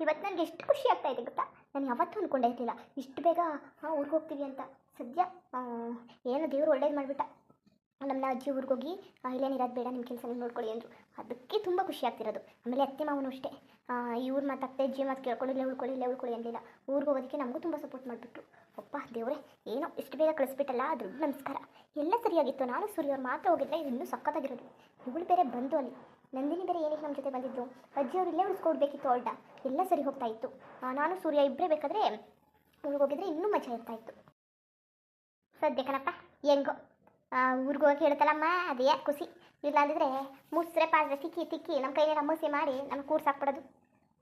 ಇವತ್ತು ನನಗೆ ಎಷ್ಟು ಖುಷಿ ಆಗ್ತಾ ಇದೆ ಗೊತ್ತಾ? ನಾನು ಯಾವತ್ತೂ ಅಂದ್ಕೊಂಡೇ ಇರಲಿಲ್ಲ. ಇಷ್ಟು ಬೇಗ ಊರಿಗೆ ಹೋಗ್ತೀವಿ ಅಂತ. ಸದ್ಯ ಏನು ದೇವರು ಒಳ್ಳೇದು ಮಾಡಿಬಿಟ್ಟ. ನಮ್ಮ ಅಜ್ಜಿ ಊರಿಗೆ ಹೋಗಿ ಇಲ್ಲೇನಿರೋದು ಬೇಡ ನಿಮ್ಮ ಕೆಲಸ ನೋಡ್ಕೊಳ್ಳಿ ಅಂದರು. ಅದಕ್ಕೆ ತುಂಬ ಖುಷಿ ಆಗ್ತಿರೋದು. ಆಮೇಲೆ ಅತ್ತೆ ಮಾವನು ಅಷ್ಟೇ. ಈ ಊರು ಮಾತಾಗ್ತಾ ಅಜ್ಜಿ ಮಾತು ಕೇಳ್ಕೊಂಡು ಇಲ್ಲೇ ಉಳ್ಕೊಳ್ಳಿ ಇಲ್ಲೇ ಉಳ್ಕೊಳ್ಳಿ ಅಂದಿಲ್ಲ ಊರಿಗೆ ಹೋಗೋದಕ್ಕೆ ನಮಗೂ ತುಂಬ ಸಪೋರ್ಟ್ ಮಾಡಿಬಿಟ್ರು. ಅಪ್ಪ, ದೇವರೇ, ಏನೋ ಇಷ್ಟು ಬೇಗ ಕಳಿಸ್ಬಿಟ್ಟಲ್ಲ ದೊಡ್ಡ ನಮಸ್ಕಾರ. ಎಲ್ಲ ಸರಿಯಾಗಿತ್ತು. ನಾನು ಸೂರ್ಯವ್ರು ಮಾತ್ರ ಹೋಗಿದ್ರೆ ಇದು ಇನ್ನೂ ಸಖತ್ತಾಗಿರೋದು. ಇವಳು ಬೇರೆ ಬಂದು ಅಲ್ಲಿ. ನಂದಿನಿ ಬೇರೆ ಏನಕ್ಕೆ ನಮ್ಮ ಜೊತೆ ಬಂದಿದ್ದು? ಅಜ್ಜಿಯವ್ರು ಇಲ್ಲೇ ಉಳಿಸ್ಕೊಡ್ಬೇಕಿತ್ತು ಅಡ್ಡ ಎಲ್ಲ ಸರಿ ಹೋಗ್ತಾ ಇತ್ತು. ನಾನು, ಸೂರ್ಯ ಇಬ್ಬರೇ ಬೇಕಾದ್ರೆ ಊರಿಗೆ ಹೋಗಿದ್ರೆ ಇನ್ನೂ ಮಜಾ ಇರ್ತಾ ಇತ್ತು. ಸದ್ಯ ಕಣಪ್ಪ ಹೆಂಗೋ? ಊರಿಗೆ ಹೋಗಿ ಹೇಳ್ತಲ್ಲಮ್ಮ ಅದೇ ಖುಷಿ. ಇಲ್ಲ ಅಂದಿದ್ರೆ ಮುಸ್ರೆ, ಪಾತ್ರೆ ತಿಕ್ಕಿ ತಿಕ್ಕಿ ನಮ್ಮ ಕೈಯಲ್ಲಿ ನಮೂಸೆ ಮಾಡಿ ನಮ್ಗೆ ಕೂರ್ಸಾಕ್ಬಿಡೋದು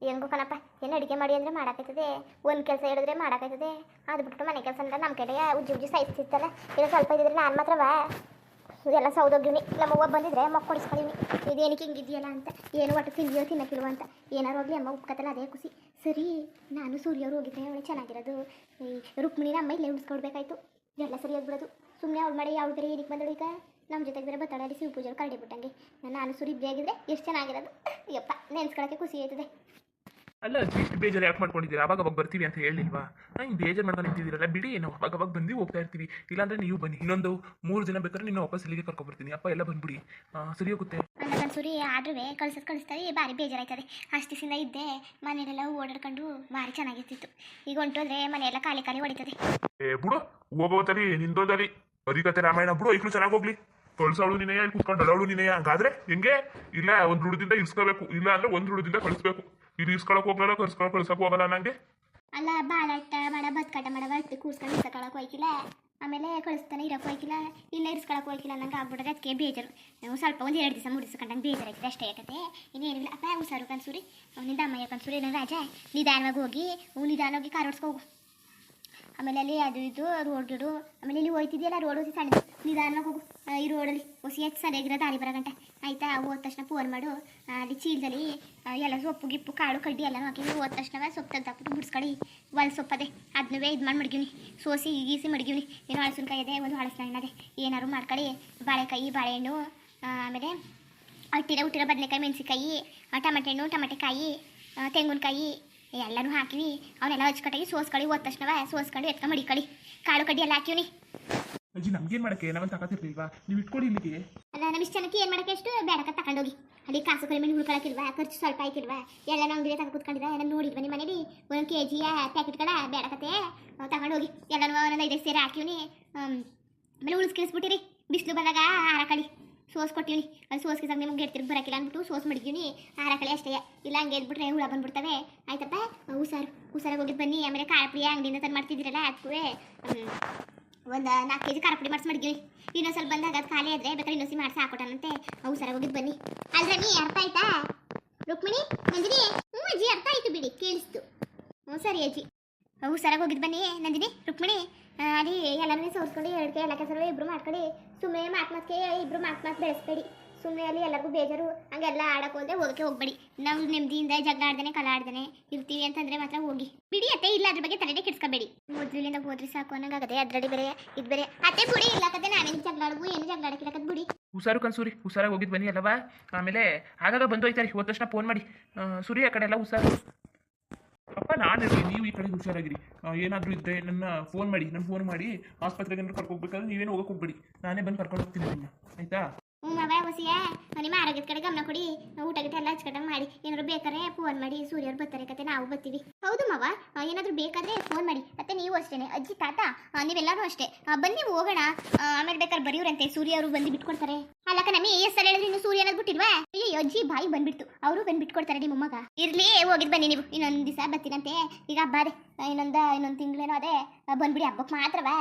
ಹೆಂಗೋ ಕಣಪ್ಪ, ಏನು ಅಡುಗೆ ಮಾಡಿ ಅಂದರೆ ಮಾಡೋಕ್ಕಾಯ್ತದೆ ಒಂದು ಕೆಲಸ ಹೇಳಿದ್ರೆ ಮಾಡೋಕ್ಕಾಯ್ತದೆ ಅದು ಬಿಟ್ಟು ಮನೆ ಕೆಲಸ ಅಂದ್ರೆ ನಮ್ಮ ಕಡೆ ಉಜ್ಜಿ ಉಜ್ಜಿ ಸಾಯಿಸ್ತಿತ್ತಲ್ಲ? ಇಲ್ಲ ಸ್ವಲ್ಪ ಇದ್ದಿದ್ರೆ ನಾನು ಮಾತ್ರವಾ? ಇದೆಲ್ಲ ಸೌದೋಗಿವ್ನಿ ನಮ್ಮವ್ವ ಬಂದಿದ್ರೆ ಮೊಕ್ಕೊಡಿಸ್ಕೊಂಡಿವ್ನಿ ಇದೇನಕ್ಕೆ ಹಿಂಗಿದೆಯಲ್ಲ ಅಂತ. ಏನು ಒಟ್ಟು ತಿಂದಿಯೋ, ತಿನ್ನಕ್ಕಿಲ್ವ ಅಂತ. ಏನಾರು ಹೋಗ್ಲಿ, ಅಮ್ಮ ಉಪ್ಕತ್ತಲ್ಲ, ಅದೇ ಖುಷಿ. ಸರಿ, ನಾನು ಸೂರ್ಯವ್ರು ಹೋಗಿದ್ರೆ ಅವಳು ಚೆನ್ನಾಗಿರೋದು. ರುಕ್ಮಿಣಿನ ಅಮ್ಮ ಇಲ್ಲೇ ಉಳಿಸ್ಕೊಡ್ಬೇಕಾಯ್ತು ಎಲ್ಲ ಸರಿಯಾಗ್ಬಿಡೋದು ಸುಮ್ಮನೆ ಅವ್ಳು ಮಾಡಿ ಅವ್ಳು ಬೇರೆ ಏನಕ್ಕೆ ಬಂದಳು ಈಗ? ನಮ್ಮ ಜೊತೆಗೆ ಬೇರೆ ಬತ್ತಳ ಶಿವ ಪೂಜೆ ಕರಡಿ ಬಿಟ್ಟಂಗೆ. ನಾನು ಸುರಿ ಆಗಿದ್ರೆ ಎಷ್ಟು ಚೆನ್ನಾಗಿರೋದು. ಯಪ್ಪ, ನೆನ್ಸ್ಕೊಳಕ್ಕೆ ಖುಷಿ ಆಯ್ತದೆ. ಅಲ್ಲ ಇಷ್ಟು ಬೇಜಾರು ಯಾಕೆ ಮಾಡ್ಕೊಂಡಿದ್ದೀರಾ? ಅವಾಗ ಅವಾಗ ಬರ್ತೀವಿ ಅಂತ ಹೇಳಿಲ್ವಾ? ಹಿಂಗೆ ಬೇಜಾರು ಮಾಡ್ಕೊಂಡು ನಿಂತಿದ್ದೀರಲ್ಲ ಬಿಡಿ ನಾವು ಅವಾಗ ಅವಾಗ ಬಂದು ಹೋಗ್ತಾ ಇರ್ತೀವಿ. ಇಲ್ಲಾಂದ್ರೆ ನೀವು ಬನ್ನಿ ಇನ್ನೊಂದು ಮೂರು ದಿನ ಬೇಕಾದ್ರೆ ನೀನು ವಾಪಸ್ ಇಲ್ಲಿಗೆ ಕರ್ಕೊಬರ್ತೀನಿ. ಅಪ್ಪ ಎಲ್ಲ ಬಂದ್ಬಿಡಿ. ಆ, ಸರಿ ಹೋಗುತ್ತೆ. ಸರಿ ನನ್ನ ಸೂರಿ ಆದ್ರೂ ಕಳ್ಸೋದು ಬಾರಿ ಭಾರಿ ಬೇಜಾರಾಯ್ತದೆ. ಅಷ್ಟು ದಿನ ಇದ್ದೆ ಮನೆಯಲ್ಲೆಲ್ಲ ಓಡಾಡ್ಕೊಂಡು ಭಾರಿ ಚೆನ್ನಾಗಿರ್ತಿತ್ತು. ಈಗ ಹೊಂಟೋದ್ರೆ ಮನೆಯೆಲ್ಲ ಖಾಲಿ ಖಾಲಿ ಹೊಡಿತದೆ. ಏ ಬಿಡು ಹೋಗೋತಲಿ ನಿಂದೋದಲ್ಲಿ ಅರಿಕತೆ ರಾಮಾಯಣ ಬಿಡು ಐಕ್ಳು ಚೆನ್ನಾಗಿ ಹೋಗ್ಲಿ. ಕಳ್ಸವಳು ನಿನ್ನೆಯ ಇಲ್ಲಿ ಕುತ್ಕೊಂಡು ಅಳವಳು ನಿನ್ನೆಯ? ಹಂಗಾದ್ರೆ ಹಿಂಗೆ? ಇಲ್ಲ ಒಂದ್ ರುಡದಿಂದ ಇಳಿಸ್ಕೋಬೇಕು ಇಲ್ಲ ಅಂದ್ರೆ ಒಂದ್ ರುಡದಿಂದ ಕಳಿಸ್ಬೇಕು. ಇಲ್ಲಿ ಕಳಕ ಹೋಗಲ್ಲ ಕರ್ಸ್ಕೊಳಕ್ ಕಳ್ಸಕ್ ಹೋಗಲ್ಲ ನಂಗೆ. ಅಲ್ಲ ಬಾಳ ಮಾಡ, ಬದ್ಕಾಟ, ಮಾಡ ಬಟ್ಟು ಕೂರ್ಸ್ಕೊಂಡು ಇಸ್ಕೊಳಕ್ ಆಮೇಲೆ ಕಳಿಸ್ತಾನೆ ಇರಕ್ಕೆ ಹೋಯ್ಕಿಲ್ಲ. ಇಲ್ಲ ಇರ್ಸ್ಕೊಳಕ್ ಹೋಯ್ಕಿಲ್ಲ, ನಂಗೆ ಆಗ್ಬಿಡೋದು ಅದಕ್ಕೆ ಬೇಜಾರು. ನಾವು ಸ್ವಲ್ಪ ಒಂದು ಎರಡು ದಿವಸ ಮುಡಿಸ್ಕೊಂಡಂಗೆ ಬೇಜಾರು ಕಂಡಂಗೆ ಬೇಜಾರಾಯ್ತದೆ, ಅಷ್ಟೇ ಐತೆ ಇನ್ನೇನಿಲ್ಲ ಅಪ್ಪ, ಹುಷಾರು ಕನ್ಸೂರಿ ಅವ್ನಿಂದ ಅಮ್ಮಯ್ಯ ಕನ್ಸೂರಿ ನನ್ನ ರಾಜ ನಿಧಾನವಾಗಿ ಹೋಗಿ ನಿಧಾನವಾಗಿ ಕಾರ್ ಓಡಿಸ್ಕೋ ಹೋಗು. ಆಮೇಲೆ ಅಲ್ಲಿ ಅದು ಇದು ರೋಡ್ ಆಮೇಲೆ ಇಲ್ಲಿ ಹೋಯ್ತಿದೆಯಲ್ಲ, ರೋಡ್ ಹೋಗಿ ಸಣ್ಣ ನಿಧಾನ ಹೋಗು. ಈ ರೋಡಲ್ಲಿ ಹೊಸಿ ಹೆಚ್ಚು ಸರಿಯಾಗಿರೋ ದಾರಿ ಬರೋ ಗಂಟೆ. ಆಯ್ತಾ? ಹೋದ ತಕ್ಷಣ ಫೋನ್ ಮಾಡು. ಅಲ್ಲಿ ಚೀಲದಲ್ಲಿ ಎಲ್ಲ ಸೊಪ್ಪು, ಗಿಪ್ಪು, ಕಾಳು, ಕಡ್ಡಿ ಎಲ್ಲ ಹಾಕಿ ಹೋದ ತಕ್ಷಣ ಸೊಪ್ಪು ತೆಗ್ದಾಕ್ಬಿಟ್ಟು ಬಿಡಿಸ್ಕೊಳ್ಳಿ ಒಲ್ ಸೊಪ್ಪದೆ. ಅದನ್ನೂ ಇದು ಮಾಡಿ ಮಡಗಿವ್ನಿ. ಸೋಸಿ, ಗೀಸಿ ಮಡ್ಗಿವ್ನಿ. ಏನೋ ಹಳಸಿನಕಾಯಿ ಇದೆ, ಒಂದು ಹಳಸಿನ ಹಣ್ಣದೆ. ಏನಾದ್ರು ಮಾಡ್ಕೊಳ್ಳಿ ಬಾಳೆಕಾಯಿ, ಬಾಳೆಹಣ್ಣು ಆಮೇಲೆ ಅಟ್ಟಿರೋ ಹುಟ್ಟಿರೋ ಬದನೆಕಾಯಿ ಮೆಣಸಿಕಾಯಿ ಟಮಟೆ ಹಣ್ಣು ಟಮಟೆಕಾಯಿ ತೆಂಗಿನಕಾಯಿ ಎಲ್ಲನೂ ಹಾಕಿವಿ ಅವನ್ನೆಲ್ಲ ಹಚ್ಕಟ್ಟಾಗಿ ಸೋಸ್ಕಳಿ ಹೋದ ತಕ್ಷಣ ಸೋಸ್ಕೊಂಡು ಎತ್ಕೊಂಡು ಮಡಿಕಳಿ ಕಾಳು ಕಡ್ಡಿ ಎಲ್ಲ ಹಾಕಿವ್ನಿ ಅಜ್ಜಿ ನಮ್ಗೇನ್ ಮಾಡಕ್ಕೆ? ನಾವೇನು ತಗೋತಿರ್ಲಿಲ್ವಾ ನೀವು ಇಟ್ಕೊಳ್ಳಿ ಇಲ್ಲಿಗೆ. ಅಲ್ಲ ನಮ್ಮ ಇಷ್ಟು ಜನಕ್ಕೆ ಏನು ಮಾಡಕ್ಕೆ ಎಷ್ಟು ಬೇಡಕ ತಗೊಂಡೋಗಿ ಅಲ್ಲಿ ಕಾಸು ಕಡಿಮೆ ಉಳ್ಕೊಳಕಿಲ್ವಾ ಖರ್ಚು ಸ್ವಲ್ಪ ಆಯ್ತಿಲ್ವಾ ಎಲ್ಲ ನಾವು ಅಂಗಡಿ ತಗೊಂಡು ಕೂತ್ಕೊಂಡಿದ್ದ ಎಲ್ಲ ನೋಡಿದ್ವಿ ನಿಮ್ಮ ಮನೇಲಿ? ಒಂದ್ ಕೆ ಜಿಯ ಪ್ಯಾಕೆಟ್ಗಳ ಬೇಡಕತೆ. ತಗೊಂಡೋಗಿ ಎಲ್ಲನೂ ಒಂದೊಂದು ಐದೈದು ಸೇರಿ ಹಾಕಿವ್ನಿ ಆಮ್, ಆಮೇಲೆ ಉಳಿಸ್ಕಿಳಿಸ್ಬಿಟ್ಟಿರಿ ಬಿಸಿಲು ಬಂದಾಗ ಹಾರಕಳಿ ಸೋಸ್ ಕೊಟ್ಟಿವ್ನಿ ಅಲ್ಲಿ ಸೋಸ್ಗೆ ಸಂಗ ನಿಮ್ಗೆ ಗೆಡ್ತಿರ್ ಬರಕಿಲ್ಲ ಅಂದ್ಬಿಟ್ಟು ಸೋಸ್ ಮಡಗಿವ್ನಿ ಕಲೆ ಅಷ್ಟೇ. ಇಲ್ಲ ಹಂಗೆ ಎದ್ಬಿಟ್ರೆ ಹುಳ ಬಂದ್ಬಿಡ್ತವೆ. ಆಯ್ತಪ್ಪ, ಹುಷಾರು, ಹುಷಾರಾಗಿ ಹೋಗಿ ಬನ್ನಿ. ಆಮೇಲೆ ಕಾಳಪುಡಿ ಅಂಗಡಿಯಿಂದ ತಂದು ಮಾಡ್ತಿದ್ದೀರಲ್ಲ ಅದಕ್ಕೂ ಒಂದು ನಾಲ್ಕು ಕೆ ಜಿ ಖಾರ ಪುಡಿ ಮಾಡಿಸಿ ಮಡಗಿವಿ ಇನ್ನೊಂದು ಸ್ವಲ್ಪ ಬಂದಾಗ ಅದು ಖಾಲಿ ಆದರೆ ಬೇಕಾದ್ರೆ ಇನ್ನೊಸಿ ಮಾಡಿಸಿ ಹಾಕೊಟ್ಟನಂತೆ. ಸರ ಹೋಗಿದ್ದು ಬನ್ನಿ. ಅಲ್ರ ನೀ ಅರ್ಥ ಆಯ್ತಾ? ರುಕ್ಮಿಣಿ, ನಂದಿನಿ ಹ್ಞೂ ಅಜ್ಜಿ, ಅರ್ಥ ಆಯ್ತು ಬಿಡಿ, ಕೇಳಿಸ್ತು. ಹ್ಞೂ ಸರಿ ಅಜ್ಜಿ. ಸರಾಗಿ ಹೋಗಿದ್ದು ಬನ್ನಿ ನಂದಿನಿ, ರುಕ್ಮಿಣಿ. ಅಲ್ಲಿ ಎಲ್ಲರೂ ಸೋರ್ಸ್ಕೊಂಡು ಎರಡು ಕೈ ಎಲ್ಲ ಕೆಲಸ ಇಬ್ಬರು ಮಾಡ್ಕೊಳ್ಳಿ ಸುಮ್ಮನೆ ಮಾತು ಮಾತ್ಗೆ ಇಬ್ರು ಮಾತು ಮಾತು ಬೆಳೆಸ್ಬೇಡಿ ಸುಮ್ಮನೆ ಅಲ್ಲಿ ಎಲ್ಲರಿಗೂ ಬೇಜಾರು, ಹಂಗೆಲ್ಲ ಆಡಕ್ಕೆ ಹೋಗಕ್ಕೆ ಹೋಗ್ಬೇಡಿ. ನಾವು ನೆಮ್ಮದಿಯಿಂದ ಜಗಳ ಆಡ್ದೇನೆ, ಕಲ ಆಡ್ದೇನೆ ಇರ್ತೀವಿ ಅಂತಂದ್ರೆ ಮಾತ್ರ ಹೋಗಿ. ಬಿಡಿ ಅತ್ತೆ, ಇಲ್ಲ ಅದ್ರ ಬಗ್ಗೆ ತಲೆನೇ ಕೆಡ್ಸ್ಕೊಬೇಡಿ. ಮೊದ್ಲಿಂದ ಹೋದ್ರಿ ಸಾಕು ಅನ್ನಂಗಾಗದೆ ಅದ್ರಲ್ಲಿ ಬೇರೆ, ಇದು ಬೇರೆ. ಅತ್ತೆ ಬಿಡಿ ಇಲ್ಲ ಕತೆ ನಾನೇನು ಜಗಳ ಆಡ್ಬು ಏನು ಜಗಳ ಬಿಡಿ. ಹುಷಾರು ಕನ್ಸೂರಿ, ಹುಷಾರಾಗಿ ಹೋಗಿದ್ ಬನ್ನಿ ಅಲ್ಲವಾ? ಆಮೇಲೆ ಆಗಾಗ ಬಂದು ಹೋಯ್ತಾರೆ, ಹೋದ ತಕ್ಷಣ ಫೋನ್ ಮಾಡಿ. ಸೂರಿ ಆ ಕಡೆ ಎಲ್ಲ ಹುಷಾರು. ಅಪ್ಪ ನಾನು ನೀವು ಈ ಕಡೆ ಹುಷಾರಾಗಿರಿ. ಏನಾದರೂ ಇದ್ದರೆ ನನ್ನ ಫೋನ್ ಮಾಡಿ ನನ್ನ ಫೋನ್ ಮಾಡಿ ಆಸ್ಪತ್ರೆಗೆ ಏನಾದ್ರು ಕರ್ಕೊಂಡು ಹೋಗ್ಬೇಕಾದ್ರೆ ನೀವೇನು ಹೋಗಕ್ಕೆ ಹೋಗ್ಬೇಡಿ. ನಾನೇ ಬಂದು ಕರ್ಕೊಂಡು ಹೋಗ್ತೀನಿ ನಿಮ್ಮ ಆಯಿತಾ? ಹ್ಞೂ ಅವೇ ಹೊಸಿಯ ನಿಮ್ಮ ಆರೋಗ್ಯದ ಕಡೆ ಗಮನ ಕೊಡಿ. ಊಟ ಗಿಟ ಎಲ್ಲ ಹಚ್ಕಟ್ಟಂಗೆ ಮಾಡಿ. ಏನಾದ್ರು ಬೇಕಾದ್ರೆ ಫೋನ್ ಮಾಡಿ, ಸೂರ್ಯವ್ರು ಬರ್ತಾರೆ ಕತೆ, ನಾವು ಬರ್ತೀವಿ. ಹೌದು ಮಾವ ಏನಾದರೂ ಬೇಕಾದ್ರೆ ಫೋನ್ ಮಾಡಿ. ಮತ್ತೆ ನೀವು ಅಷ್ಟೇನೆ, ಅಜ್ಜಿ, ತಾತ ನೀವೆಲ್ಲರೂ ಅಷ್ಟೇ. ಬನ್ನಿ ಹೋಗೋಣ. ಆಮೇಲೆ ಬೇಕಾದ್ರೆ ಬರೆಯೋರಂತೆ ಸೂರ್ಯ ಅವರು ಬಂದು ಬಿಟ್ಕೊಡ್ತಾರೆ. ಅಲ್ಲಕ್ಕ ನಮಗೆ ಎಸ್ ಸಲ ಹೇಳಿದ್ರೆ ಇನ್ನು ಸೂರ್ಯ ಅನ್ನೋದು ಬಿಟ್ಟಿಲ್ವಾ ಅಜ್ಜಿ ಬಾಯಿ ಬಂದ್ಬಿಡ್ತು. ಅವರು ಬಂದು ಬಿಟ್ಕೊಡ್ತಾರೆ ನಿಮ್ಮ ಮಗ ಇರ್ಲಿ ಹೋಗಿದ್ ಬನ್ನಿ ನೀವು. ಇನ್ನೊಂದು ದಿವಸ ಬರ್ತೀನಂತೆ. ಈಗ ಹಬ್ಬ ಅದೇ. ಇನ್ನೊಂದು ಇನ್ನೊಂದು ತಿಂಗಳೇನೋ ಅದೇ. ಬಂದ್ಬಿಡಿ ಹಬ್ಬಕ್ಕೆ ಮಾತ್ರವಾ?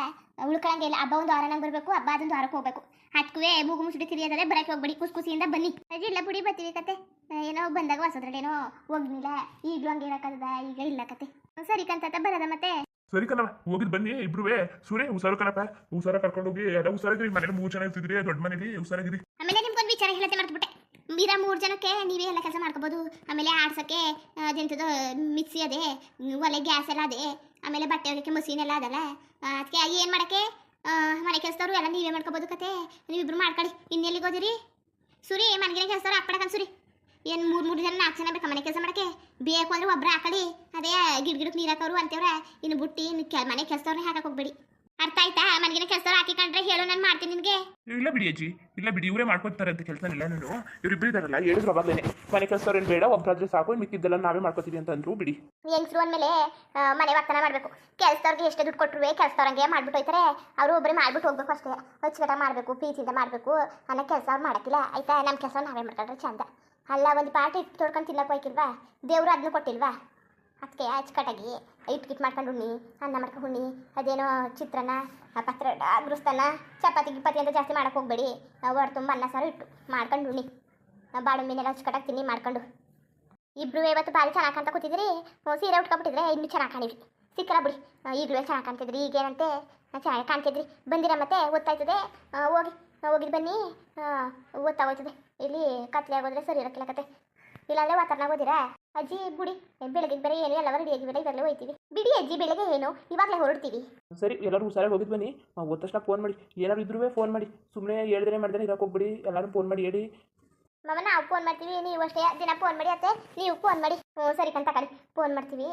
ಉಳ್ಕೊಳಂಗಿಲ್ಲ ಹಬ್ಬ ಒಂದು ವಾರ ನಂಗೆ ಬರಬೇಕು ಹಬ್ಬ ಅದೊಂದು ವಾರಕ್ಕೆ ಹೋಗ್ಬೇಕು. ಅದಕ್ಕೂ ಮೂಗು ಮುಸುಡಿ ತಿರಿಯೋದ್ರೆ ಬರಕ್ಕೆ ಹೋಗ್ಬಿಡಿ ಕುಸ್ ಕುಸಿಯಿಂದ ಬನ್ನಿ. ಅಜ್ಜಿ ಇಲ್ಲ ಬಿಡಿ ಬರ್ತೀವಿ ಕತೆ. ಏನೋ ಬಂದಾಗ ಹೊಸದ್ರಲ್ಲೇನೋ ಹೋಗ್ಲಿಲ್ಲ ಈಗಲೂ ಹಂಗೆ ಇರಕ್ಕದ ಈಗ ಇಲ್ಲ ಕತೆ. ಸರಿ ಕಂತ ಬರದ ಮತ್ತೆ. ಸರಿ ಕಣವ ಹೋಗಿದ್ ಬನ್ನಿ ಇಬ್ರುವೆ. ಸೂರ್ಯ ಹುಷಾರು ಕಣಪ್ಪ. ಹುಷಾರ ಕರ್ಕೊಂಡು ಹೋಗಿ ಎಲ್ಲ ಹುಷಾರಾಗಿರಿ ಮನೇಲಿ ಮೂರು ಜನ ಇರ್ತಿದ್ರಿ ದೊಡ್ಡ ಮನೇಲಿ ಹುಷಾರಾಗಿರಿ ಆಮೇಲೆ ನಿಮ್ಗೊಂದು ವಿಚಾರ ಹೇಳತ್ತೆ ಮೀರಾ ಮೂರು ಜನಕ್ಕೆ ನೀವೇ ಎಲ್ಲ ಕೆಲಸ ಮಾಡ್ಕೋಬೋದು. ಆಮೇಲೆ ಆಡ್ಸೋಕ್ಕೆ ಅದೆಂಥದ್ದು ಮಿಕ್ಸಿ ಅದೇ, ಒಲೆ ಗ್ಯಾಸ್ ಎಲ್ಲ ಅದೇ, ಆಮೇಲೆ ಬಟ್ಟೆ ಒಳಕ್ಕೆ ಮಷೀನ್ ಎಲ್ಲ ಅದಲ್ಲ. ಅದಕ್ಕೆ ಏನು ಮಾಡೋಕ್ಕೆ? ಮನೆ ಕೆಲಸದವರು ಎಲ್ಲ ನೀವೇ ಮಾಡ್ಕೋಬೋದು ಕತೆ. ನೀವಿಬ್ರು ಮಾಡ್ಕೊಳ್ಳಿ. ಇನ್ನೆಲ್ಲಿಗೆ ಹೋದಿರಿ? ಸುರಿ, ಮನೆಗಿನ ಕೆಲಸದವ್ರು ಹಾಕ್ಬಿಡಕನ್ ಸುರಿ. ಏನು ಮೂರು ಮೂರು ಜನ, ನಾಲ್ಕು ಜನ ಬೇಕಾ ಮನೆ ಕೆಲಸ ಮಾಡೋಕ್ಕೆ? ಬೇಕು ಅಂದ್ರೆ ಒಬ್ಬರು ಹಾಕಳಿ ಅದೇ, ಗಿಡ ಗಿಡಕ್ಕೆ ನೀರು ಹಾಕೋರು ಅಂತೇವ್ರೆ. ಇನ್ನು ಬುಟ್ಟಿ, ಇನ್ನು ಕೆ ಮನೆ ಕೆಲಸದವ್ರನ್ನ ಹಾಕಕ್ಕೆ ಹೋಗ್ಬೇಡಿ. ಅರ್ಥ ಆಯ್ತಾ? ಮನೆಗಿನ ಕೆಲಸ ಹಾಕಿಕೊಂಡ್ರೆ ಹೇಳು ನಾನು ಮಾಡ್ತೀನಿ ನಿನಗೆ. ಇಲ್ಲ ಬಿಡಿ ಅಜ್ಜಿ. ಇಲ್ಲ ಬಿಡಿ ಇವರೇ ಮಾಡ್ಕೊತಾರೆ ಅಂತ ಕೆಲಸ ಇಲ್ಲ ನಾನು ಇವರಿಬ್ಬರು ಇದಾರಲ್ಲ ಹೇಳಿದ್ರು ಅವಾಗಲೇ ಮನೆ ಕೆಲಸವ್ರೇನು ಬೇಡ ಒಬ್ಬರಾದ್ರೆ ಸಾಕು ಮಿಕ್ಕಿದ್ದೆಲ್ಲ ನಾವೇ ಮಾಡ್ಕೊತೀವಿ ಅಂತ ಅಂದ್ರು ಬಿಡಿ. ಹೆಂಗಸ್ರು ಅಂದಮೇಲೆ ಮನೆ ವರ್ತನ ಮಾಡಬೇಕು. ಕೆಲಸದವ್ರಿಗೆ ಎಷ್ಟು ದುಡ್ಡು ಕೊಟ್ಟರು ಕೆಲಸದವ್ರಂಗೆ ಮಾಡ್ಬಿಟ್ಟು ಹೋಯ್ತಾರೆ. ಅವರು ಒಬ್ಬರೇ ಮಾಡ್ಬಿಟ್ಟು ಹೋಗ್ಬೇಕು ಅಷ್ಟೇ. ಅಚ್ಚುಕಟ್ಟಾಗಿ ಮಾಡಬೇಕು ಪ್ರೀತಿಯಿಂದ ಮಾಡಬೇಕು. ಅನ್ನೋ ಕೆಲಸ ಅವ್ರು ಮಾಡೋಕ್ಕಿಲ್ಲ. ಆಯ್ತಾ? ನಮ್ಮ ಕೆಲಸ ನಾವೇ ಮಾಡ್ಕೊಂಡ್ರೆ ಚಂದ. ಅಲ್ಲ ಒಂದು ಪಾಠ ಇಟ್ಟು ತೊಡ್ಕೊಂಡು ತಿನ್ನಕ್ಕೆ ಹೋಯ್ಕಿಲ್ವಾ? ದೇವರು ಅದನ್ನು ಕೊಟ್ಟಿಲ್ವಾ? ಅದಕ್ಕೆ ಅಚ್ಚುಕಟ್ಟಾಗಿ ಇಟ್ಟು ಗಿಟ್ ಮಾಡ್ಕೊಂಡು ಉಣ್ಣಿ, ಅನ್ನ ಮಾಡ್ಕೊಂಡು ಉಣ್ಣಿ, ಅದೇನೋ ಚಿತ್ರಾನ್ನ ಪತ್ರ ಗುರುಸ್ತಾನ ಚಪಾತಿ, ಗಿಪಾತಿ ಅಂತ ಜಾಸ್ತಿ ಮಾಡಕ್ಕೆ ಹೋಗ್ಬೇಡಿ. ಹೊರ ತುಂಬ ಅನ್ನ, ಸಾರು ಇಟ್ಟು ಮಾಡ್ಕೊಂಡು ಉಣ್ಣಿ. ಬಾಡು ಮೀನೆಲ್ಲ ಅಚ್ಚುಕಟ್ಟಾಗಿ ತಿನ್ನಿ, ಮಾಡ್ಕೊಂಡು. ಇಬ್ಬರು ಇವತ್ತು ಭಾರಿ ಚೆನ್ನಾಗಿ ಕಾಣ್ತಾ ಕೂತಿದ್ರಿ. ಸೀರೆ ಉಟ್ಕೊಬಿಟ್ಟಿದ್ರೆ ಇನ್ನೂ ಚೆನ್ನಾಗಿ ಕಾಣಿದ್ರಿ ಸಿಕ್ಕಲ್ಲ ಬಿಡಿ. ಈಗಲೂ ಚೆನ್ನಾಗಿ ಕಾಣ್ತಿದ್ರಿ. ಈಗೇನಂತೆ? ಚೆನ್ನಾಗಿ ಕಾಣ್ತಿದ್ರಿ. ಬಂದಿರ ಮತ್ತೆ? ಓದ್ತಾಯ್ತದೆ? ಹೋಗಿ ಹೋಗಿದ್ದು ಹೋಗಿದ್ ಬನ್ನಿ. ಓದ್ತಾ ಹೋಯ್ತದೆ. ಇಲ್ಲಿ ಕತ್ಲೆ ಆಗೋದ್ರೆ ಸರಿ ಇರೋಕ್ಕಿಲ್ಲ ಕತೆ. ಇಲ್ಲಾಂದ್ರೆ ವಾತಾವರಣ ಓದಿರಾ ಅಜ್ಜಿ ಬಿಡಿ ಬೆಳಗ್ಗೆ ಬೇರೆ ಏನು ಎಲ್ಲವ ರೆಡಿ ಆಗಿಬೇಡ ಇವಾಗಲೇ ಹೋಯ್ತೀವಿ. ಬಿಡಿ ಅಜ್ಜಿ ಬೆಳಗ್ಗೆ ಏನು? ಇವಾಗಲೇ ಹೊರಡ್ತೀವಿ. ಸರಿ ಎಲ್ಲರೂ ಹುಷಾರಾಗಿ ಹೋಗಿದ್ದು ಬನ್ನಿ. ನಾವು ತಕ್ಷಣ ಫೋನ್ ಮಾಡಿ. ಏನಾದ್ರು ಇದ್ರೂ ಫೋನ್ ಮಾಡಿ. ಸುಮ್ಮನೆ ಹೇಳಿದ್ರೆ ಮಾಡಿದ್ರೆ ಇರಕ್ಕೆ ಹೋಗ್ಬಿಡಿ. ಎಲ್ಲರೂ ಫೋನ್ ಮಾಡಿ ಹೇಳಿ. ಮಾಮ ನಾವು ಫೋನ್ ಮಾಡ್ತೀವಿ. ನೀವು ಅಷ್ಟೇ ದಿನ ಫೋನ್ ಮಾಡಿ ಅತ್ತೆ. ನೀವು ಫೋನ್ ಮಾಡಿ. ಹ್ಞೂ ಸರಿ ಕಂತ ಕಡಿ ಫೋನ್ ಮಾಡ್ತೀವಿ.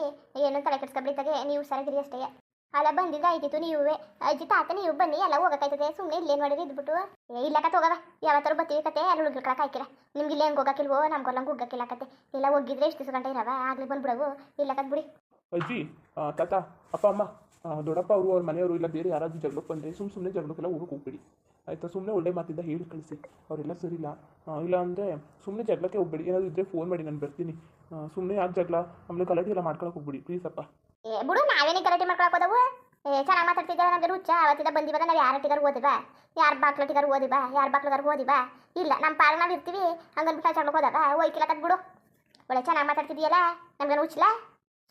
ಏನು ತಲೆ ಕೆಡ್ಸ್ಕೊಬಿಡ್ತಾಗೆ ನೀವು ಹುಷಾರಾಗಿರಿ ಅಷ್ಟೇ. ಅಲ್ಲ, ಬಂದಿದ್ದು ಆಯ್ತಿತ್ತು ನೀವೇ. ಅಜ್ಜಿ, ತಾತ, ನೀವು ಬನ್ನಿ, ಎಲ್ಲ ಹೋಗಕ್ಕಾಯ್ತದೆ. ಸುಮ್ಮನೆ ಇಲ್ಲೇನು ಮಾಡಿದ್ರೆ ಇದ್ಬಿಟ್ಟು. ಇಲ್ಲ, ಕತೆ ಹೋಗವ. ಯಾವತ್ತಾರು ಬತ್ತೀವಿ ಕತೆ, ಅಲ್ಲಿ ಹುಡುಗಿರ್ಕೊಳಕ್ಕೆ ಹಾಕಿರ. ನಿಮ್ಗೆ ಇಲ್ಲೇ ಹೆಂಗೆ ಹೋಗಕ್ಕಿಲ್ವೋ, ನಮ್ಗೆ ಹೊಲಂಗೆ ಹೋಗಕ್ಕಿಲ್ಲ ಕತೆ. ಇಲ್ಲ ಹೋಗಿದ್ರೆ ಎಷ್ಟು ಗಂಟೆ ಇರವ? ಆಗ್ಲಿ ಬಂದ್ಬಿಡವು. ಇಲ್ಲ, ಕತ್ ಬಿಡಿ. ಅಜ್ಜಿ ತಾತ, ಅಪ್ಪ, ಅಮ್ಮ ದೊಡ್ಡಪ್ಪ, ಅವರು, ಅವ್ರ ಮನೆಯವರು ಇಲ್ಲ, ಬೇರೆ ಯಾರಾದ್ರೂ ಜಗಳಕ್ಕೆ ಬಂದರೆ ಸುಮ್ಮ ಸುಮ್ಮನೆ ಜಗಳಕ್ಕೆಲ್ಲ ಹೋಗಕ್ಕೆ ಹೋಗ್ಬಿಡಿ. ಆಯಿತಾ? ಸುಮ್ಮನೆ ಒಳ್ಳೆ ಮಾತಿಂದ ಹೇಳಿ ಕಳಿಸಿ. ಅವರೆಲ್ಲ ಸರಿ ಇಲ್ಲ. ಇಲ್ಲ ಅಂದರೆ ಸುಮ್ಮನೆ ಜಗಳಕ್ಕೆ ಹೋಗ್ಬೇಡಿ. ಏನಾದರೂ ಇದ್ದರೆ ಫೋನ್ ಮಾಡಿ, ನಾನು ಬರ್ತೀನಿ. ಸುಮ್ಮನೆ ಯಾಕೆ ಜಗಳ? ಆಮೇಲೆ ಗಲಾಟೆ ಎಲ್ಲ ಮಾಡ್ಕೊಳಕ್ಕೆ ಹೋಗ್ಬಿಡಿ. ಪ್ಲೀಸ್ ಅಪ್ಪ. ಏ, ಬಿಡು ನಾವೇನೇ ಗಲಾಟೆ ಮಾಡ್ಕೊಳಕ್ ಹೋದವು? ಏ, ಚೆನ್ನಾಗಿ ಮಾತಾಡ್ತಿದ್ದೆ ನಮ್ಗೆ ಹುಚ್ಚ ಅವತ್ತಿದ ಬಂದಿವಾಗ ನಾವು ಯಾರ ಟಿಗಾರು ಯಾರ್ ಯಾರ ಬಾಕ್ಲಟಿಗಾರು ಓದಿವ? ಯಾರ ಬಾಕ್ಲಗಾರು ಓದಿವ? ಇಲ್ಲ ನಮ್ಮ ಪಾಡ ನಾವು ಇರ್ತೀವಿ ಹಂಗನ್ಬಿಟ್ಟು ಜಗಳಕ್ಕೆ ಹೋದಾಗ ಹೋಯ್ಕಿಲ್ಲ ಕತ್ ಬಿಡು. ಒಳ್ಳೆ ಚೆನ್ನಾಗಿ ಮಾತಾಡ್ತಿದ್ಯಲ್ಲ ನಮ್ಗೆ ಹುಚ್ಚಲ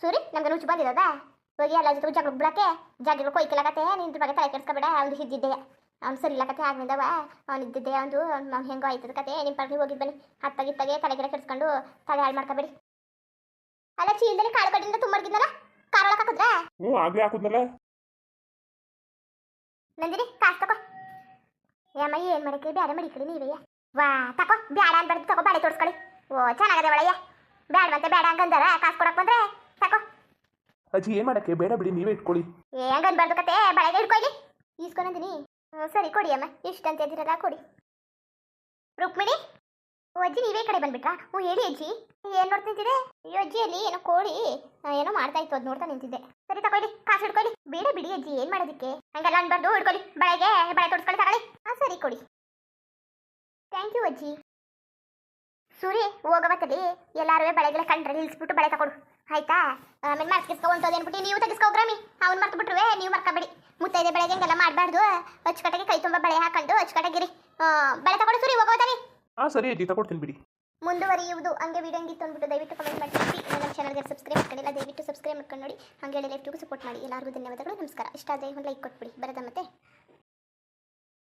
ಸೂರಿ ನಮ್ಗೆ ಹುಚ್ಚು ಬಂದಿರೋದ ಹೋಗಿ ಎಲ್ಲ ಜೊತೆ ಜಗಳ ಬಿಡಕ್ಕೆ ಜಗಳ ಕೊಯ್ಕಿಲ್ಲಕತ್ತೆ ನಿಂದ್ರ ಬಗ್ಗೆ ತಲೆ ಕೆಡ್ಸ್ಕೊಬೇಡ ಅವ್ನು ಇದ್ದಿದ್ದೆ ಅವ್ನು ಸರಿ ಇಲ್ಲ ಕತೆ ಆಗ್ನಿಂದವ ಅವ್ನು ಇದ್ದಿದ್ದೆ ಅವ್ನು ಅವ್ನು ಹೆಂಗೋ ಆಯ್ತದ ಕತೆ ನಿಮ್ಮ ಪಾರ್ಟಿ ಹೋಗಿದ್ ಬನ್ನಿ. ಹತ್ತಾಗಿತ್ತಾಗೆ ತಲೆ ಗಿಡ ಕೆಡ್ಸ್ಕೊಂಡು, ತಲೆ ಹಾಳು ಮಾಡ್ಕೋಬೇಡಿ. ಅಲ್ಲ, ಚೀಲದಲ್ಲಿ ಕಾಳು ಕಡೆಯಿಂದ ತುಂಬಿದ್ನಲ್ಲ ಕಾರೊಳಗೆ ಹಾಕಿದ್ರಾ? ಹ್ಞೂ ಆಗಲೇ ಹಾಕಿದ್ನಲ್ಲ. ನಂದಿನಿ ಕಾಸು ತಗೋ ಯಮ್ಮ ಏನ್ ಮಾಡಕ್ಕೆ ಬ್ಯಾಡ ಮಡಿಕಳಿ ನೀವಯ್ಯ ವಾ ತಕೋ ಬ್ಯಾಡ ಅನ್ಬಾರ್ದು ತಗೋ ಬಾಳೆ ತೋರಿಸ್ಕೊಳ್ಳಿ. ಓ ಚೆನ್ನಾಗದೆ ಒಳಯ್ಯ. ಬ್ಯಾಡ ಮತ್ತೆ ಬ್ಯಾಡ ಹಂಗಂದಾರ ಕಾಸು ಕೊಡಕ್ ಬಂದ್ರೆ ತಕೋ. ಅಜ್ಜಿ ಏನ್ ಮಾಡಕ್ಕೆ? ಬೇಡ ಬಿಡಿ ನೀವೇ ಇಟ್ಕೊಳ್ಳಿ. ಏ ಹಂಗನ್ಬಾರ್ದು ಕತೆ ಬಳೆಗೆ ಇಟ್ಕೊಳ್ಳಿ ಈಸ್ಕೊಂಡಂದಿನಿ ಸರಿ ಕೊಡಿ ಅಮ್ಮ. ಇಷ್ಟಂತ ಅಂತ ಇದ್ದೀರಲ್ಲ ಕೊಡಿ. ರುಕ್ಮಿಣಿ? ಅಜ್ಜಿ, ನೀವೇ ಕಡೆ ಬಂದ್ಬಿಟ್ರಾ? ಹ್ಞೂ, ಹೇಳಿ ಅಜ್ಜಿ. ಏನು ನೋಡ್ತಾ ನಿಂತಿದೆ ಅಯ್ಯೋ, ಅಜ್ಜಿ, ಅಲ್ಲಿ ಏನೋ ಕೋಳಿ ಏನೋ ಮಾಡ್ತಾ ಇತ್ತು, ಅದು ನೋಡ್ತಾ ನಿಂತಿದ್ದೆ. ಸರಿ, ತಗೊಳ್ಳಿ, ಕಾಸು ಹಿಡ್ಕೊಳ್ಳಿ. ಬೇಡ ಬಿಡಿ ಅಜ್ಜಿ, ಏನು ಮಾಡೋದಕ್ಕೆ? ಹಂಗಲ್ಲ ಅನ್ಬಾರ್ದು, ಹಿಡ್ಕೊಳ್ಳಿ. ಬಳೆಗೆ ಬಳೆ ತೋರಿಸ್ಕೊಳ್ಳಿ, ತಗೊಳ್ಳಿ. ಹಾ, ಸರಿ, ಕೊಡಿ. ಥ್ಯಾಂಕ್ ಯು ಅಜ್ಜಿ. ಸೂರಿ, ಹೋಗವತ್ತಲ್ಲಿ ಎಲ್ಲಾರು ಬಳೆಗೆಲ್ಲ ಕಂಡ್ರೆ ನಿಲ್ಸ್ಬಿಟ್ಟು ಬಳೆ ತಗೊಡು. ಆಯ್ತಾ? ಆಮೇಲೆ ಮರ್ಕಿಸ್ಕೊಂಡು ಅನ್ಬಿಟ್ಟು ನೀವು ತೆಗಿಸ್ಕೋಗ್ರಾಮಿ ಅವ್ನು ಮರ್ತು ಬಿಟ್ರುವೆ ನೀವು ಮರ್ಕಬೇಡಿ. ಮುತ್ತೈದೆ ಬೆಳಗ್ಗೆ ಹಂಗೆಲ್ಲ ಮಾಡಬಾರ್ದು. ಅಚ್ಚುಕಟ್ಟಾಗಿ ಕೈ ತುಂಬ ಬಳೆ ಹಾಕೊಂಡು ಅಚ್ಚುಕಟ್ಟಾಗಿರಿ ಬಳೆ ತಗೊಂಡು ಸೂರಿ ಹೋಗೋತಾನೆ ಹಾಂ, ಸರಿ ಅಜ್ಜಿ ತಗೊಡ್ತೀನಿ ಬಿಡಿ. ಮುಂದುವರಿಯುವುದು ಹಂಗೆ ವಿಡಿಯೋ ಹೆಂಗಿತ್ತು ಅಂದ್ಬಿಟ್ಟು ದಯವಿಟ್ಟು ಕಮೆಂಟ್ ಮಾಡಿ. ನಮ್ಮ ಚಾನಲ್ಗೆ ಸಬ್ಸ್ಕ್ರೈಬ್ ಮಾಡ್ಕೊಂಡಿಲ್ಲ, ದಯವಿಟ್ಟು ಸಬ್ಸ್ಕ್ರೈಬ್ ಮಾಡ್ಕೊಂಡು ನೋಡಿ. ಹಾಗೆ ಲೈಫ್ಗೂ ಸಪೋರ್ಟ್ ಮಾಡಿ. ಎಲ್ಲರಿಗೂ ಧನ್ಯವಾದಗಳು, ನಮಸ್ಕಾರ. ಇಷ್ಟ ಆದರೆ ಒಂದು ಲೈಕ್ ಕೊಟ್ಬಿಡಿ. ಬರದ ಮತ್ತೆ?